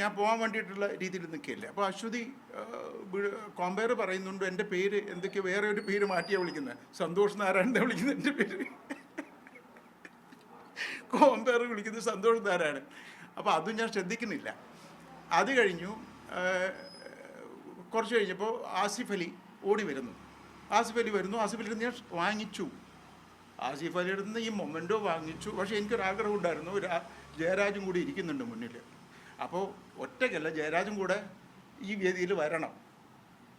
ഞാൻ പോകാൻ വേണ്ടിയിട്ടുള്ള രീതിയിൽ നിൽക്കില്ല അപ്പോൾ അശ്വതി കോമ്പയർ പറയുന്നുണ്ട് എന്റെ പേര് എന്തൊക്കെയോ വേറെ ഒരു പേര് മാറ്റിയാണ് വിളിക്കുന്നത് സന്തോഷ് നാരായണനെ വിളിക്കുന്നത് എന്റെ പേര്. കോമ്പയർ വിളിക്കുന്നത് സന്തോഷ് നാരായണൻ. അപ്പോൾ അതും ഞാൻ ശ്രദ്ധിക്കുന്നില്ല. അത് കഴിഞ്ഞു കുറച്ച് കഴിഞ്ഞപ്പോൾ ആസിഫ് അലി ഓടി വരുന്നു. ആസിഫ് അലി വരുന്നു. ആസിഫ് അലി ഞാൻ വാങ്ങിച്ചു. ആസിഫ് അലിയുടെ നിന്ന് ഈ മൊമെന്റോ വാങ്ങിച്ചു. പക്ഷേ എനിക്കൊരാഗ്രഹം ഉണ്ടായിരുന്നു. ജയരാജും കൂടി ഇരിക്കുന്നുണ്ട് മുന്നിൽ. അപ്പോൾ ഒറ്റയ്ക്കല്ല ജയരാജും കൂടെ ഈ വേദിയിൽ വരണം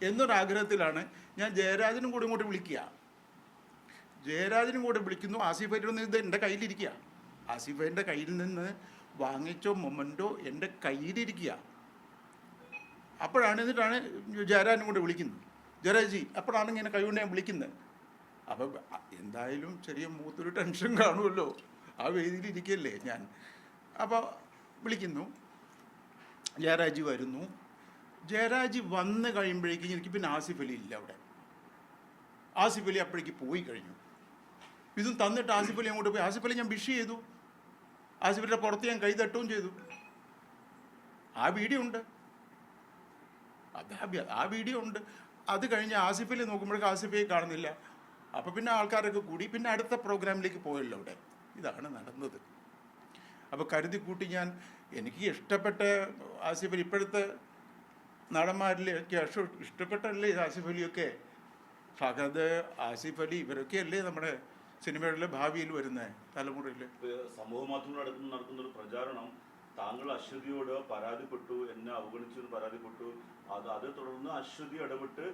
എന്നൊരാഗ്രഹത്തിലാണ് ഞാൻ ജയരാജനും കൂടെ ഇങ്ങോട്ട് വിളിക്കുക. ജയരാജനും കൂടെ വിളിക്കുന്നു ആസിഫ് അലിയുടെ ഇത് എന്റെ കയ്യിലിരിക്കുക. ആസിഫ് അരിന്റെ കയ്യിൽ നിന്ന് വാങ്ങിച്ച മൊമെന്റോ എന്റെ കയ്യിലിരിക്കുക. അപ്പോഴാണ് എന്നിട്ടാണ് ജയരാജനും കൂടെ വിളിക്കുന്നത്. ജയരാജി അപ്പോഴാണ് ഇങ്ങനെ കൈ കൊണ്ട് ഞാൻ വിളിക്കുന്നത്. അപ്പം എന്തായാലും ചെറിയ മൂത്തൊരു ടെൻഷൻ കാണുമല്ലോ. ആ വേദിയിൽ ഇരിക്കല്ലേ ഞാൻ. അപ്പോൾ വിളിക്കുന്നു. ജയരാജി വരുന്നു. ജയരാജി വന്ന് കഴിയുമ്പോഴേക്കും എനിക്ക് പിന്നെ ആസിഫ് അലി ഇല്ല അവിടെ. ആസിഫ് അലി അപ്പോഴേക്ക് പോയി കഴിഞ്ഞു. ഇതും തന്നിട്ട് ആസിഫ് അലി അങ്ങോട്ട് പോയി. ആസിഫ് അലി ഞാൻ വിഷ് ചെയ്തു. ആസിഫ് അലിയുടെ പുറത്ത് ഞാൻ കൈ തട്ടുകയും ചെയ്തു. ആ വീഡിയോ ഉണ്ട്. ആ വീഡിയോ ഉണ്ട്. അത് കഴിഞ്ഞ് ആസിഫ് അലി നോക്കുമ്പോഴേക്കും ആസിഫ് അലി കാണുന്നില്ല. അപ്പോൾ പിന്നെ ആൾക്കാരൊക്കെ കൂടി. പിന്നെ അടുത്ത പ്രോഗ്രാമിലേക്ക് പോയല്ലോ അവിടെ. ഇതാണ് നടന്നത്. അപ്പോൾ കരുതി കൂട്ടി ഞാൻ എനിക്ക് ഇഷ്ടപ്പെട്ട ആസിഫ് അലി ഇപ്പോഴത്തെ നടന്മാരിലെ എനിക്ക് ഇഷ്ട- ഇഷ്ടപ്പെട്ടല്ലേ ആസിഫ് അലിയൊക്കെ? ഫഹദ് ആസിഫ് അലി ഇവരൊക്കെ അല്ലേ നമ്മുടെ സിനിമകളിലെ ഭാവിയിൽ വരുന്ന തലമുറയിൽ സമൂഹ മാധ്യമങ്ങൾ നടക്കുന്ന ഒരു പ്രചാരണം താങ്കൾ അശ്വതിയോട് പരാതിപ്പെട്ടു എന്നെ അവഗണിച്ചു എന്ന് പരാതിപ്പെട്ടു. അത് അതേ തുടർന്ന് അശ്വതി ഇടപെട്ട്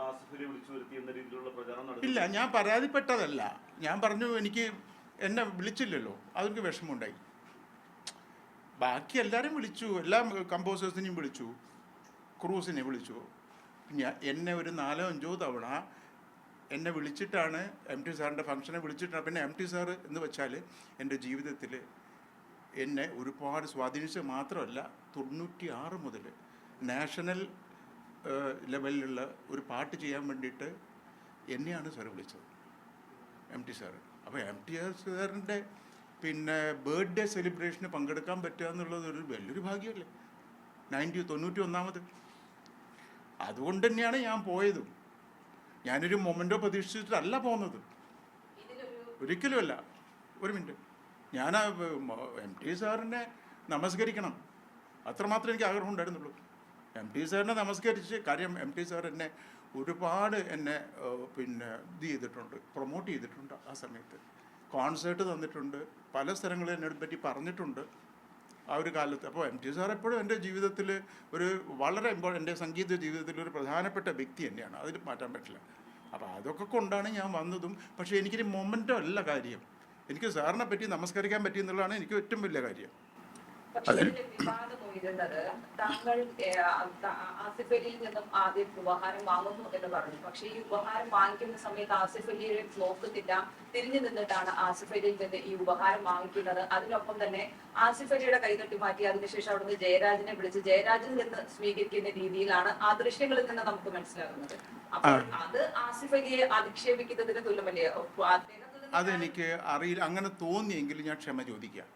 ആസിഫിനെ വിളിച്ചു വരുത്തി എന്ന രീതിയിലുള്ള പ്രചാരണം നടത്തി ഇല്ല ഞാൻ പരാതിപ്പെട്ടതല്ല. ഞാൻ പറഞ്ഞു എനിക്ക് എന്നെ വിളിച്ചില്ലല്ലോ. അതെനിക്ക് വിഷമമുണ്ടായി. ബാക്കി എല്ലാവരും വിളിച്ചു. എല്ലാ കമ്പോസേഴ്സിനെയും വിളിച്ചു. ക്രൂസിനെ വിളിച്ചു. പിന്നെ എന്നെ ഒരു നാലോ അഞ്ചോ തവണ എന്നെ വിളിച്ചിട്ടാണ് എം ടി സാറിന്റെ ഫംഗ്ഷനെ വിളിച്ചിട്ടാണ്. പിന്നെ എം ടി സാർ എന്ന് വെച്ചാൽ എന്റെ ജീവിതത്തിൽ എന്നെ ഒരുപാട് സ്വാധീനിച്ച മാത്രമല്ല തൊണ്ണൂറ്റി ആറ് മുതൽ നാഷണൽ ലെവലിലുള്ള ഒരു പാട്ട് ചെയ്യാൻ വേണ്ടിയിട്ട് എന്നെയാണ് സാർ വിളിച്ചത്. M T sir. അപ്പോൾ എം ടി സാറിന്റെ പിന്നെ ബർത്ത്ഡേ സെലിബ്രേഷന് പങ്കെടുക്കാൻ പറ്റുക എന്നുള്ളത് ഒരു വലിയൊരു ഭാഗ്യമല്ലേ? നയന്റി തൊണ്ണൂറ്റി ഒന്നാമത് അതുകൊണ്ട് തന്നെയാണ് ഞാൻ പോയതും. ഞാനൊരു മൊമെന്റോ പ്രതീക്ഷിച്ചിട്ടല്ല പോകുന്നത് ഒരിക്കലുമല്ല. ഒരു മിനിറ്റ് ഞാൻ എം ടി സാറിനെ നമസ്കരിക്കണം. അത്രമാത്രം എനിക്ക് ആഗ്രഹം ഉണ്ടായിരുന്നുള്ളൂ. എം ടി സാറിനെ നമസ്കരിച്ച് കാര്യം എം ടി സാർ എന്നെ ഒരുപാട് എന്നെ പിന്നെ ഇത് ചെയ്തിട്ടുണ്ട് പ്രൊമോട്ട് ചെയ്തിട്ടുണ്ട് ആ സമയത്ത്. കോൺസേർട്ട് തന്നിട്ടുണ്ട്. പല സ്ഥലങ്ങളിൽ എന്നെ പറ്റി പറഞ്ഞിട്ടുണ്ട് ആ ഒരു കാലത്ത്. അപ്പോൾ എം ടി സാർ എപ്പോഴും എന്റെ ജീവിതത്തിൽ ഒരു വളരെ ഇമ്പോർട്ടന്റ് എന്റെ സംഗീത ജീവിതത്തിൽ ഒരു പ്രധാനപ്പെട്ട വ്യക്തി തന്നെയാണ്. അതിൽ മാറ്റാൻ പറ്റില്ല. അപ്പോൾ അതൊക്കെ കൊണ്ടാണ് ഞാൻ വന്നതും. പക്ഷേ എനിക്കൊരു മൊമെന്റോ അല്ല കാര്യം. എനിക്ക് സാറിനെ പറ്റി നമസ്കരിക്കാൻ പറ്റി എന്നുള്ളതാണ് എനിക്ക് ഏറ്റവും വലിയ കാര്യം. പക്ഷേ ഉയരുന്നത് താങ്കൾ ആസിഫ് അലിയിൽ നിന്നും ആദ്യം ഉപഹാരം വാങ്ങുന്നു എന്ന് പറഞ്ഞു. പക്ഷേ ഈ ഉപഹാരം വാങ്ങിക്കുന്ന സമയത്ത് ആസിഫ് അലിയെ നോക്കുന്നില്ല തിരിഞ്ഞു നിന്നിട്ടാണ് ആസിഫ് അലിയിൽ നിന്ന് ഈ ഉപഹാരം വാങ്ങിക്കുന്നത്. അതിനൊപ്പം തന്നെ ആസിഫ് അലിയുടെ കൈതട്ടി മാറ്റി അതിനുശേഷം അവിടുന്ന് ജയരാജിനെ വിളിച്ച് ജയരാജിൽ നിന്ന് സ്വീകരിക്കുന്ന രീതിയിലാണ് ആ ദൃശ്യങ്ങളിൽ നിന്ന് നമുക്ക് മനസ്സിലാകുന്നത്. അപ്പോൾ അത് ആസിഫ് അലിയെ അധിക്ഷേപിക്കുന്നതിന് തുല്യമല്ലേ? അതെനിക്ക് അറിയില്ല. അങ്ങനെ തോന്നിയെങ്കിൽ ഞാൻ ക്ഷമ ചോദിക്കാം.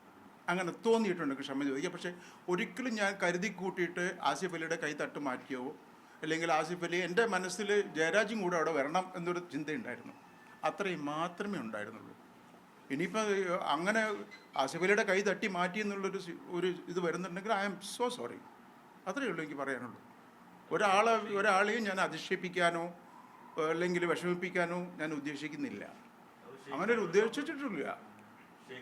അങ്ങനെ തോന്നിയിട്ടുണ്ട് ക്ഷമ ചോദിക്കുക. പക്ഷേ ഒരിക്കലും ഞാൻ കരുതി കൂട്ടിയിട്ട് ആസിഫ് അലിയുടെ കൈ തട്ട് മാറ്റിയോ? അല്ലെങ്കിൽ ആസിഫ് അലി എന്റെ മനസ്സിൽ ജയരാജും കൂടെ അവിടെ വരണം എന്നൊരു ചിന്തയുണ്ടായിരുന്നു. അത്രയും മാത്രമേ ഉണ്ടായിരുന്നുള്ളൂ. ഇനിയിപ്പോൾ അങ്ങനെ ആസിഫ് അലിയുടെ കൈ തട്ടി മാറ്റി എന്നുള്ളൊരു ഒരു ഇത് വരുന്നുണ്ടെങ്കിൽ ഐ എം സോ സോറി. അത്രയേ ഉള്ളൂ എനിക്ക് പറയാനുള്ളൂ. ഒരാളെ ഒരാളെയും ഞാൻ അധിക്ഷേപിക്കാനോ അല്ലെങ്കിൽ വിഷമിപ്പിക്കാനോ ഞാൻ ഉദ്ദേശിക്കുന്നില്ല. അങ്ങനെ ഒരു ഉദ്ദേശിച്ചിട്ടില്ല.